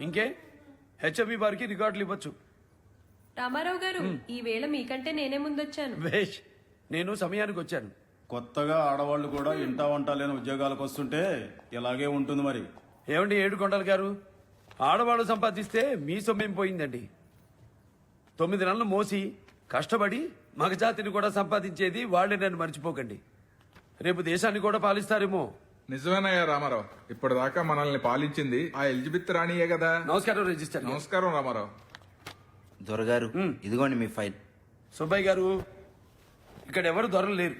ఇంకే? హెచ్ఎంఈ వారికి రికార్డులు ఇవ్వచ్చు. రామారావు గారు ఈ వేళ మీకంటే నేనే ముందొచ్చాను. వేష్ నేను సమయానికి వచ్చాను. కొత్తగా ఆడవాళ్ళు కూడా ఇంటా వంట లేని ఉద్యోగాలకు వస్తుంటే ఇలాగే ఉంటుంది మరి. ఏమండి ఏడుకొండలు గారు? ఆడవాళ్ళు సంపాదిస్తే మీ సొమ్మేం పోయిందండి? తొమ్మిది నెలలు మోసి కష్టపడి మగజాతిని కూడా సంపాదించేది వాళ్ళే నన్ను మర్చిపోకండి. రేపు దేశాన్ని కూడా పాలిస్తారేమో. నిజమేనయ్యా రామారావు. ఇప్పటిదాకా మనల్ని పాలించింది ఆ ఎలిజబెత్ రాణియే కదా. నమస్కారం రిజిస్టర్. నమస్కారం రామారావు. దొరగారు ఇదిగోండి మీ ఫైల్. సుబ్బయ్య గారు ఇక్కడ ఎవరు దొరలు లేరు.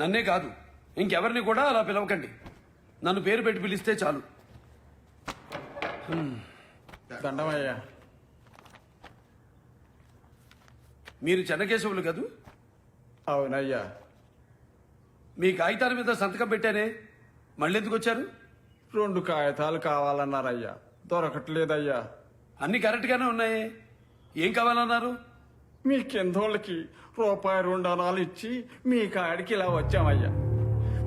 నన్నే కాదు ఇంకెవరిని కూడా అలా పిలవకండి. నన్ను పేరు పెట్టి పిలిస్తే చాలు. దండమయ్యా. మీరు చెన్నకేశవులు కదూ? అవునయ్యా. మీ కాగితాల మీద సంతకం పెట్టానే మళ్ళీ ఎందుకు వచ్చారు రెండు కాగితాలు కావాలన్నారయ్యా. దొరకట్లేదయ్యా. అన్ని కరెక్ట్గానే ఉన్నాయే. ఏం కావాలన్నారు? మీ కిందోళ్ళకి రూపాయి రెండు అనాలు ఇచ్చి మీ కాడికి ఇలా వచ్చామయ్యా.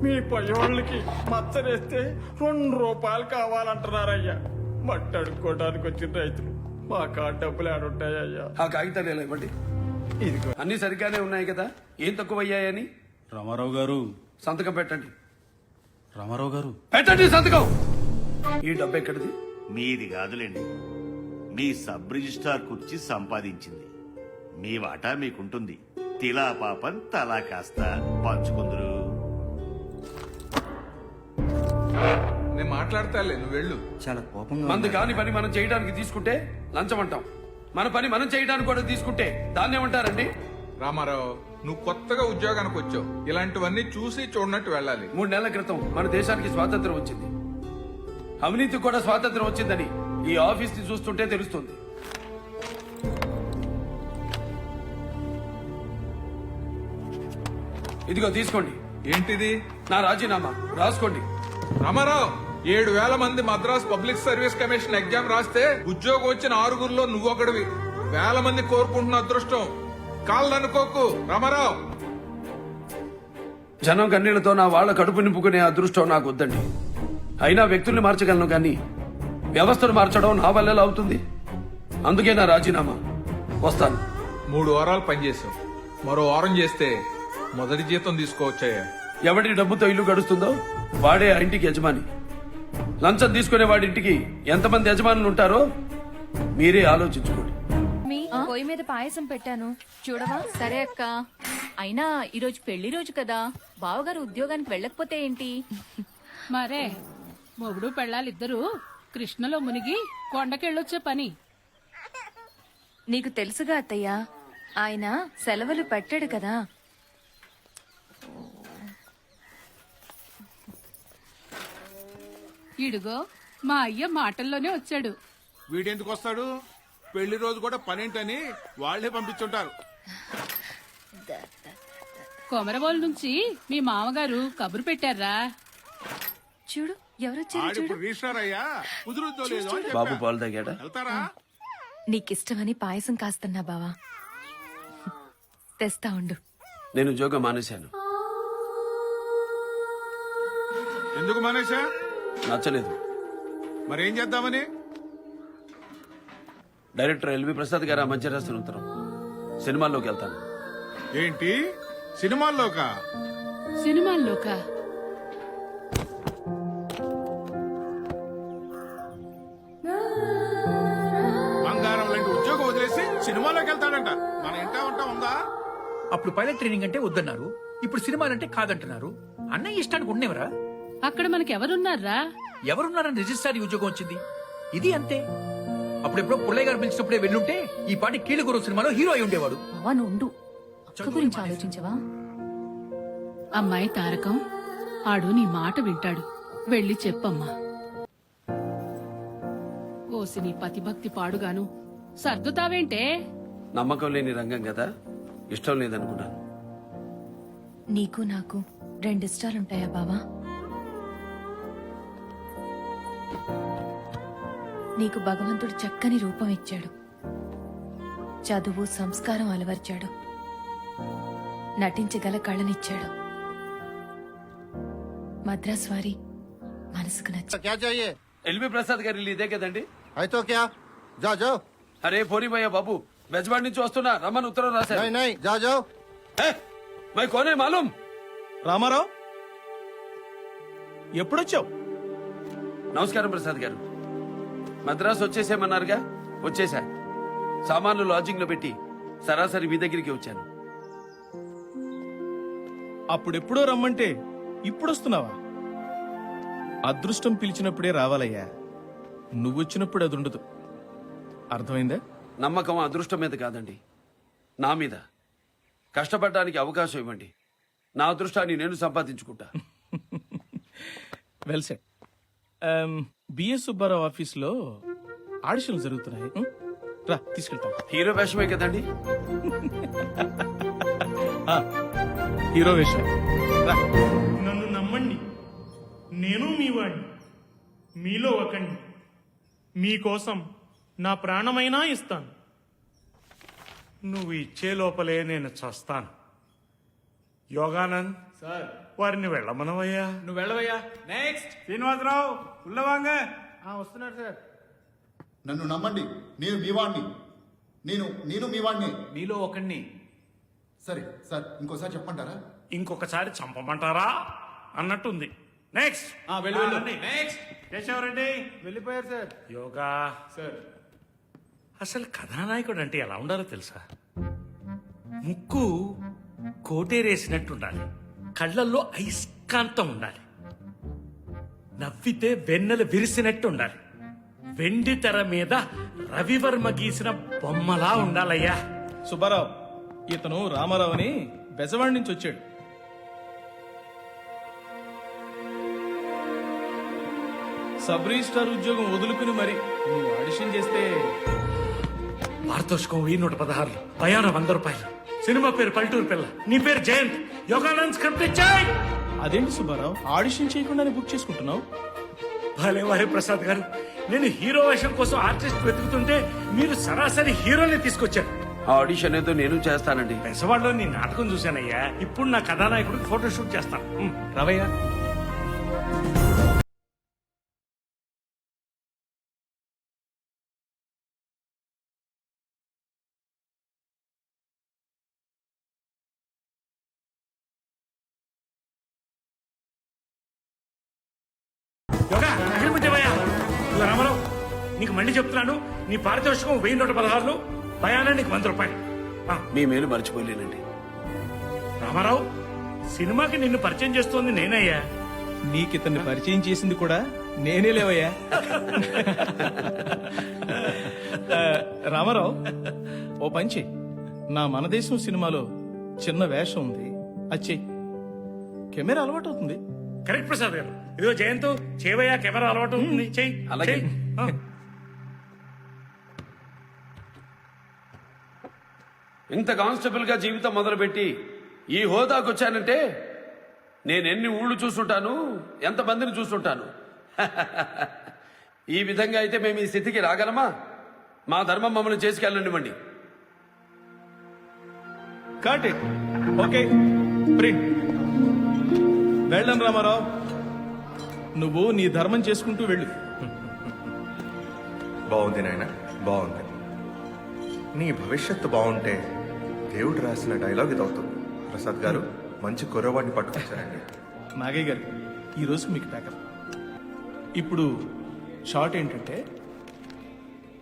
మీ పయ్యోళ్ళకి మచ్చరేస్తే రెండు రూపాయలు కావాలంటున్నారయ్యా. మట్టి అడుక్కోవడానికి వచ్చిన రైతులు మా కాడ డబ్బులు ఆడుంటాయ్యా ఆ కాగితాలు ఎలా ఇవ్వండి? ఇదిగో. అన్ని సరిగ్గానే ఉన్నాయి కదా? ఏం తక్కువ అయ్యాయని రామారావు గారు. సంతకం పెట్టండి. రామారావు గారు. పెట్టండి సంతకం. ఈ డబ్బు ఎక్కడిది? మీది కాదులేండి. మీ సబ్ రిజిస్ట్రార్ కుర్చీ సంపాదించింది. మీ వాటా మీకుంటుంది. తిలా పాపం తలా కాస్త పంచుకుందరు. నేను మాట్లాడతాలే నువ్వు వెళ్ళు. చాలా కోపంగా మందు. కాని పని మనం చేయడానికి తీసుకుంటే లంచం అంటాం. మన పని మనం చేయడానికి కూడా తీసుకుంటే దాన్ని ఏమంటారండి రామారావు నువ్వు కొత్తగా ఉద్యోగానికి వచ్చావు. ఇలాంటివన్నీ చూసి చూడనట్టు వెళ్ళాలి. మూడు నెలల క్రితం మన దేశానికి స్వాతంత్రం వచ్చింది. అవినీతికి కూడా స్వాతంత్రం వచ్చిందని ఈ ఆఫీస్ని చూస్తుంటే తెలుస్తుంది. ఇదిగో తీసుకోండి. ఏంటిది? నా రాజీనామా. రాసుకోండి. రామారావు ఏడు వేల మంది Madras public service commission exam రాస్తే ఉద్యోగం వచ్చిన ఆరుగురిలో నువ్వొకడివి. వేల మంది కోరుకుంటున్న అదృష్టం. కాళ్ళు అనుకోకు రామారావు. జనం కన్నీళ్ళతో నా వాళ్ళ కడుపు నింపుకునే అదృష్టం నాకు వద్దండి. అయినా వ్యక్తుల్ని మార్చగలను కానీ వ్యవస్థను మార్చడం నా వల్ల అవుతుంది? అందుకే నా రాజీనామా. వస్తాను. మూడు వారాలు పనిచేసావు మరో వారం చేస్తే మొదటి జీతం తీసుకోవచ్చాయా ఎవడి డబ్బుతో ఇల్లు గడుస్తుందో వాడే ఆ ఇంటికి యజమాని. లంచం తీసుకునే వాడి ఇంటికి ఎంతమంది యజమానులు ఉంటారో మీరే ఆలోచించుకోండి. పొయ్యి మీద పాయసం పెట్టాను. చూడవా? సరే అక్క. అయినా ఈరోజు పెళ్ళి రోజు కదా. బావగారు ఉద్యోగానికి వెళ్ళకపోతే ఏంటి? మరే మొగుడు పెళ్ళాలిద్దరూ కృష్ణలో మునిగి కొండకెళ్ళొచ్చే పని. నీకు తెలుసుగా అత్తయ్య ఆయన సెలవులు పెట్టాడు కదా. ఇడుగో మా అయ్య మాటల్లోనే వచ్చాడు. వీడెందుకు వస్తాడు? పెళ్ళి రోజు కూడా పనేంటని వాళ్ళే పంపించుంటారు. కొమరబోలు నుంచి మీ మామగారు కబురు పెట్టారా? చూడు ఎవరొచ్చారు చూడు. ఆడిప్పుడు రిజిస్టర్ అయ్యా కుదురుద్దో లేదో అని బాబు చెప్పా. పాలు తాగాడా? వెళ్తారా? నీకిష్టమని పాయసం కాస్తున్నా బావా. తెస్తా ఉండు. నేను ఉద్యోగం మానేశాను. ఎందుకు మానేశా? నచ్చలేదు. మరేం చేద్దామని? డైరెక్టర్ ఎల్వి ప్రసాద్ గారు ఆ మధ్య రాసిన ఉత్తరం. సినిమాల్లోకి వెళ్తాను. ఏంటి? సినిమాల్లోకా? సినిమాల్లోక? బంగారం లాంటి ఉద్యోగం వదిలేసి సినిమాలోకి వెళ్తాడంట. మన ఇంటా ఉంటా ఉందా? అప్పుడు పైలట్ ట్రైనింగ్ అంటే వద్దన్నారు. ఇప్పుడు సినిమాలంటే కాదంటున్నారు. అన్నయ్య ఇష్టానికి ఉండేవరా? అక్కడ మనకెవరున్నారా? ఎవరున్నారని రిజిస్ట్రార్ ఉద్యోగం వచ్చింది? ఇది అంతే. అప్పుడెప్పుడో పుల్లయ్య గారు పిలిచినప్పుడే వెళ్ళుంటే ఈ పాటి కీళ్ళగురు సినిమాలో హీరో అయి ఉండేవాడు. బావా నువ్వు ఉండు అక్క గురించి ఆలోచించవా? అమ్మాయి తారకం ఆడు నీ మాట వింటాడు. వెళ్ళి చెప్పమ్మా. ఓసి నీ పతిభక్తి పాడుగాను. సర్దుతావేంటే? నమ్మకం లేని రంగం కదా. ఇష్టం లేదనుకున్నాను. నీకు నాకు రెండు ఇష్టాలుంటాయా బావా? నీకు భగవంతుడు చక్కని రూపం ఇచ్చాడు. చదువు సంస్కారం అలవర్చాడు. నటించగల కళనిచ్చాడు. మద్రాస్ వారి మనసుకు నచ్చి. ప్రసాద్ గారి ఇల్లు ఇదే కదండి? అరే పోనీ బాబు. బెజవాడి నుంచి వస్తున్నా. రమ్మని ఉత్తరం రాశారు. ఏ, మై కోనే మాలూం. రామారావు ఎప్పుడొచ్చావు? నమస్కారం ప్రసాద్ గారు. మద్రాసు వచ్చేసేమన్నారుగా వచ్చేసా. సామాన్లు లాడ్జింగ్లో పెట్టి సరాసరి మీ దగ్గరికి వచ్చాను. అప్పుడెప్పుడో రమ్మంటే ఇప్పుడు వస్తున్నావా అదృష్టం పిలిచినప్పుడే రావాలయ్యా. నువ్వొచ్చినప్పుడు అది ఉండదు అర్థమైందా? నమ్మకం అదృష్టం మీద కాదండి. నా మీద. కష్టపడడానికి అవకాశం ఇవ్వండి. నా అదృష్టాన్ని నేను సంపాదించుకుంటా. Well set. B S Subba Rao ఆఫీస్లో ఆడిషన్లు జరుగుతున్నాయి? రా తీసుకెళ్తాం. హీరో వేషమే కదండి? హీరో వేషం. రా. నన్ను నమ్మండి. నేను మీ వాడిని మీలో ఒకండి మీకోసం నా ప్రాణమైనా ఇస్తాను. నువ్వు ఇచ్చే లోపలే నేను చస్తాను. యోగానంద్ సార్. వారిని వెళ్ళమనవయ్యా. నువ్వు వెళ్ళవయ్యా. నెక్స్ట్ శ్రీనివాసరావు ఉల్లవాంగ వస్తున్నాడు సార్. నన్ను నమ్మండి. నేను మీ వాణ్ణి. నేను నేను మీ వాణ్ణి. మీలో ఒకడిని సరే సార్ ఇంకోసారి చెప్పమంటారా? ఇంకొకసారి చంపమంటారా? అన్నట్టుంది. నెక్స్ట్ వెళ్ళు నెక్స్ట్ కేశవరెడ్డి వెళ్ళిపోయారు సార్. యోగా. సార్. అసలు కథానాయకుడు అంటే ఎలా ఉండాలో తెలుసా? ముక్కు కోటేరేసినట్టు ఉండాలి కళ్ళల్లో అయస్కాంతం ఉండాలి. నవ్వితే వెన్నెల విరిసినట్టు ఉండాలి వెండి తెర మీద రవివర్మ గీసిన బొమ్మలా ఉండాలయ్యా. సుబ్బారావు ఇతను రామారావు అని బెజవాడి నుంచి వచ్చాడు. సబ్ రిజిస్టార్ ఉద్యోగం వదులుకుని మరి నువ్వు ఆడిషన్ చేస్తే పారితోషికం వెయ్యి నూట పదహారులు. ప్రయాణం వంద రూపాయలు. సినిమా పేరు పల్లెటూరు పిల్ల. నీ పేరు జయంత్. యోగానంద్ స్క్రిప్ట్ ఇచ్చాయి. అదేంటి సుబ్బారావు? ఆడిషన్ చేయకుండానే బుక్ చేసుకుంటున్నావు? భలే వారి ప్రసాద్ గారు. నేను హీరో వేషం కోసం ఆర్టిస్ట్ వెతుకుతుంటే మీరు సరాసరి హీరోని తీసుకొచ్చారు. ఆ ఆడిషన్ ఏదో నేను చేస్తానండి. పెసవాడలో నీ నాటకం చూశానయ్యా. ఇప్పుడు నా కథానాయకుడికి ఫోటో షూట్ చేస్తాను. రవయ్య మళ్ళీ చెప్తున్నాను నీ పారితోషికం వెయ్యి నూట పదహారులు భయానా నీకు వంద రూపాయలు. ఆ, మీ మేలు మర్చిపోలేనండి. రామారావు సినిమాకి నిన్ను పరిచయం చేస్తోంది నేనయ్యా. నీకు ఇతన్ని పరిచయం చేసింది కూడా నేనే లేవయ్యా. ఆ, రామారావు ఓ పంచి నా మనదేశం సినిమాలో చిన్న వేషం ఉంది. అచ్చే కెమెరా అలవాటు అవుతుంది కరెక్ట్ ప్రసాద్ గారు. ఇదిగో జయంత్ చేవయ్యా కెమెరా అలవాటు ఉంటుంది చెయ్యి అలాగే. చెయ్యి. ఆ. ఇంత కానిస్టేబుల్గా జీవితం మొదలుపెట్టి ఈ హోదాకు వచ్చానంటే నేను ఎన్ని ఊళ్ళు చూస్తుంటాను ఎంతమందిని చూస్తుంటాను ఈ విధంగా అయితే మేము ఈ స్థితికి రాగలమా? మా ధర్మం మమ్మల్ని చేసుకెళ్ళనివ్వండి. కాట్ ఇట్ ఓకే ప్రింట్ వెళ్ళం రామారావు. నువ్వు నీ ధర్మం చేసుకుంటూ వెళ్ళు. బాగుంది నాయన బాగుంది. నీ భవిష్యత్తు బాగుంటే దేవుడు రాసిన డైలాగ్ ఇది అవుతుంది ప్రసాద్ గారు మంచి కుర్రవాడిని పట్టుకొచ్చారండి. నాగయ్య గారు ఈరోజు మీకు ప్యాకప్ ఇప్పుడు షార్ట్ ఏంటంటే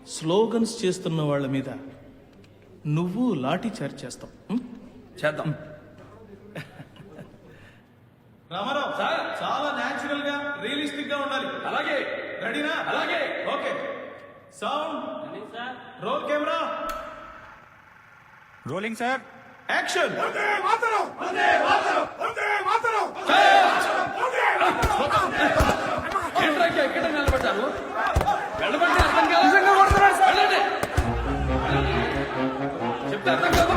స్లోగన్స్ చేస్తున్న వాళ్ళ మీద నువ్వు లాఠీ చార్జ్ చేస్తావు. ఉం? చేద్దాం. రామారావు చాలా న్యాచురల్గా రియలిస్టిక్గా ఉండాలి. అలాగే. రెడీనా అలాగే. Okay sound roll camera rolling sir action ఎక్కడ నిలబడ్డారు వెళ్ళమంటే అర్థం కాదు. చెప్తే అర్థం కాదు?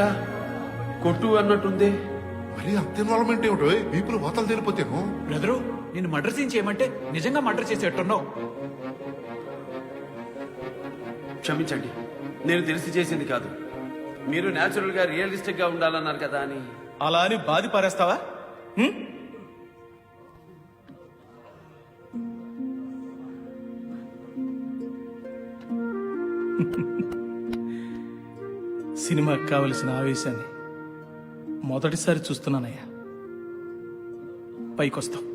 కట్టు కట్టనారయ్యా కట్ట అన్నట్టుంది. మరి మరీ అంత ఇన్వాల్వ్మెంట్ ఏమిటో? వీపులు వాతలు తెలిపోతేను. బ్రదరు నేను మర్డర్ సీన్ చేయమంటే నిజంగా మర్డర్ చేసేట్టున్నావు క్షమించండి నేను తెలిసి చేసింది కాదు. మీరు న్యాచురల్గా రియలిస్టిక్గా ఉండాలన్నారు కదా అని. అలా అని బాధి పారేస్తావా? హ్మ్? సినిమాకి కావలసిన ఆవేశాన్ని మొదటిసారి చూస్తున్నానయ్యా. పైకొస్తాం.